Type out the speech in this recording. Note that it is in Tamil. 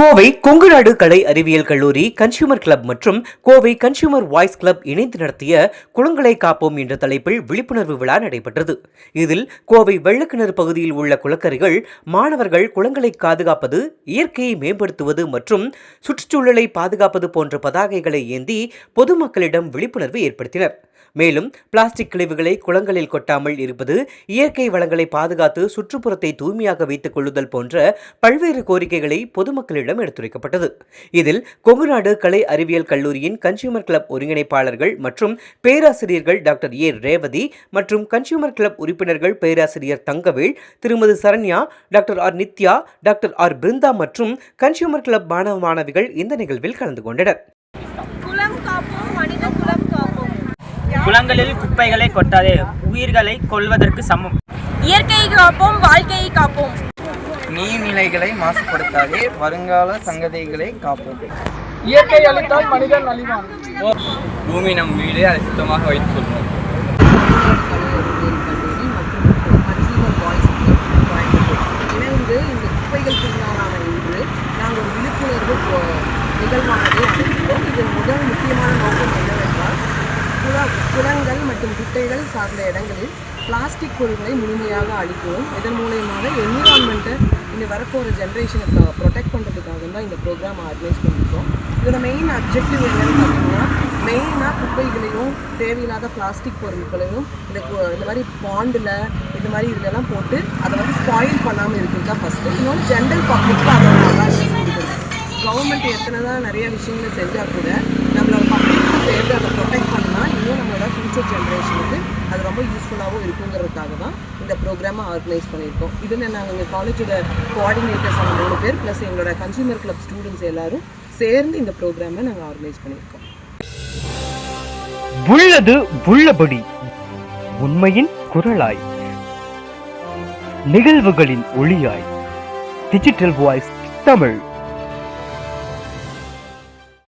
கோவை கொங்குநாடு கலை அறிவியல் கல்லூரி கன்சியூமர் கிளப் மற்றும் கோவை கன்சியூமர் வாய்ஸ் கிளப் இணைந்து நடத்திய குளங்களை காப்போம் என்ற தலைப்பில் விழிப்புணர்வு விழா நடைபெற்றது. இதில் கோவை வெள்ளக்கிணறு பகுதியில் உள்ள குளக்கரைகள் மாணவர்கள் குளங்களை பாதுகாப்பது இயற்கையை மேம்படுத்துவது மற்றும் சுற்றுச்சூழலை பாதுகாப்பது போன்ற பதாகைகளை ஏந்தி பொதுமக்களிடம் விழிப்புணர்வு ஏற்படுத்தினர். மேலும் பிளாஸ்டிக் கழிவுகளை குளங்களில் கொட்டாமல் இருப்பது இயற்கை வளங்களை பாதுகாத்து சுற்றுப்புறத்தை தூய்மையாக வைத்துக் கொள்ளுதல் போன்ற பல்வேறு கோரிக்கைகளை பொதுமக்களிடம் எடுத்துரைக்கப்பட்டது. இதில் கொங்குநாடு கலை அறிவியல் கல்லூரியின் கன்சியூமர் கிளப் ஒருங்கிணைப்பாளர்கள் மற்றும் பேராசிரியர்கள் டாக்டர் ஏ ரேவதி மற்றும் கன்சியூமர் கிளப் உறுப்பினர்கள் பேராசிரியர் தங்கவேல் திருமதி Saranya doctor R Nithya doctor R Brinda மற்றும் கன்சியூமர் கிளப் மாணவ மாணவிகள் இந்த நிகழ்வில் கலந்து கொண்டனர் குலம் காப்போம் மனித குலம் காப்போம் குளங்களில் குப்பைகளை கொட்டாதே உயிர்களை கொல்வதற்கு சமம். இயற்கையை காப்போம் வாழ்க்கையை காப்போம். நீர்நிலைகளை மாசுபடுத்தாதே வருங்கால சங்கதிகளை காப்போம். இயற்கை அழித்தால் மனிதன் அழிவான் பூமி நம் வீடு அதை சுத்தமாக வைத்துக் கொள்வோம். இணைந்து இந்த குப்பைகள் திருநாளான இன்று நாங்கள் விழிப்புணர்வு நிகழ்வானதை குட்டைகள் சார்ந்த இடங்களில் பிளாஸ்டிக் பொருட்களை முழுமையாக அழிக்கிறோம் இதன் மூலயமாக என்விரான்மெண்ட்டை இந்த வரப்போகிற ஜென்ரேஷனுக்கு ப்ரொடெக்ட் பண்ணுறதுக்காக தான் இந்த ப்ரோக்ராம் ஆர்கனைஸ் பண்ணியிருக்கோம் இதோட மெயின் அப்ஜெக்டிவ் என்னன்னு பார்த்தீங்கன்னா மெயினாக குப்பைகளையும் தேவையில்லாத பிளாஸ்டிக் பொருட்களையும் இந்த இந்த மாதிரி பாண்டில் இந்த மாதிரி இதெல்லாம் போட்டு அதை வந்து ஸ்பாயில் பண்ணாமல் இருக்குது தான் ஃபஸ்ட்டு இன்னொன்று ஜென்ரல் பப்ளிக்கு அதை அவேர்னஸ் கொடுக்குறது கவர்மெண்ட் எத்தனை தான் நிறைய விஷயங்களை செஞ்சால் கூட ஃப்யூச்சர் ஜென்ரேஷனுக்கு அது ரொம்ப யூஸ்ஃபுல்லாகவும் இருக்குங்கிறதுக்காக தான் இந்த ப்ரோக்ராமை ஆர்கனைஸ் பண்ணியிருக்கோம். இதில் நாங்கள் எங்கள் காலேஜோட கோஆர்டினேட்டர்ஸ் அந்த மூணு பேர் ப்ளஸ் எங்களோட கன்சூமர் கிளப் ஸ்டூடெண்ட்ஸ் எல்லாரும் சேர்ந்து இந்த ப்ரோக்ராமை நாங்கள் ஆர்கனைஸ் பண்ணியிருக்கோம். உள்ளது உள்ளபடி உண்மையின் குரலாய் நிகழ்வுகளின் ஒளியாய் டிஜிட்டல் வாய்ஸ் தமிழ்.